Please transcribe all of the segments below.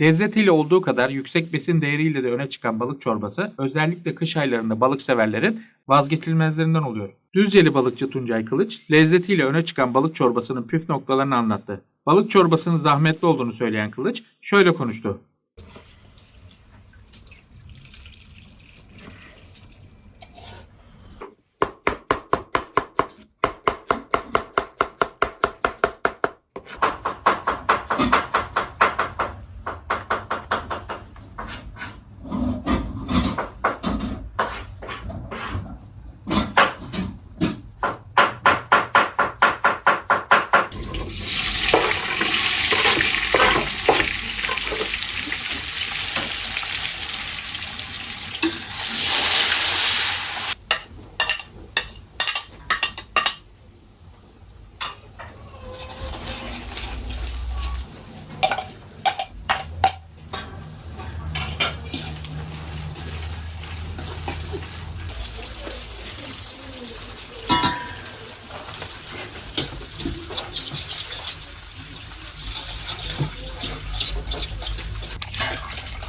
Lezzetiyle olduğu kadar yüksek besin değeriyle de öne çıkan balık çorbası özellikle kış aylarında balık severlerin vazgeçilmezlerinden oluyor. Düzceli balıkçı Tuncay Kılıç lezzetiyle öne çıkan balık çorbasının püf noktalarını anlattı. Balık çorbasının zahmetli olduğunu söyleyen Kılıç şöyle konuştu.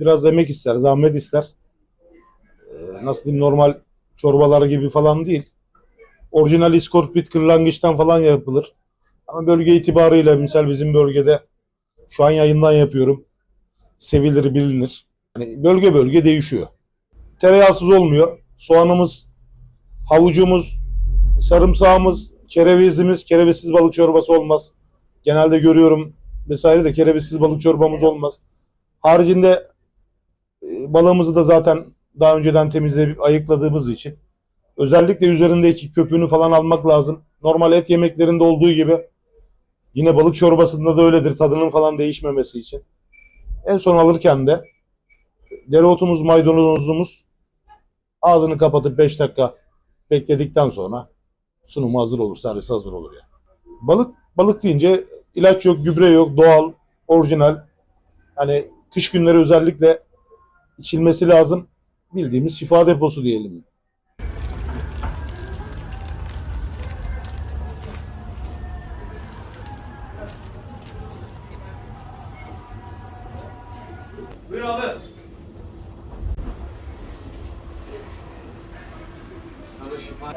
Biraz emek ister, zahmet ister. Ee, nasıl diyeyim normal çorbalar gibi falan değil. Orijinal iskorpit kırlangıçtan falan yapılır. Ama bölge itibarıyla misal bizim bölgede şu an yayından yapıyorum. Sevilir, bilinir. Yani bölge bölge değişiyor. Tereyağsız olmuyor. Soğanımız, havucumuz, sarımsağımız, kerevizimiz, kerevizsiz balık çorbası olmaz. Genelde görüyorum vesaire de kerevizsiz balık çorbamız olmaz. Haricinde balığımızı da zaten daha önceden temizleyip ayıkladığımız için özellikle üzerindeki köpüğünü falan almak lazım. Normal et yemeklerinde olduğu gibi yine balık çorbasında da öyledir tadının falan değişmemesi için. En son alırken de dereotumuz, maydanozumuz ağzını kapatıp 5 dakika bekledikten sonra sunumu hazır olur, servis hazır olur yani. Balık balık deyince ilaç yok, gübre yok, doğal, orijinal. Hani kış günleri özellikle içilmesi lazım. Bildiğimiz şifa deposu diyelim. Buyur abi. Sana şifa.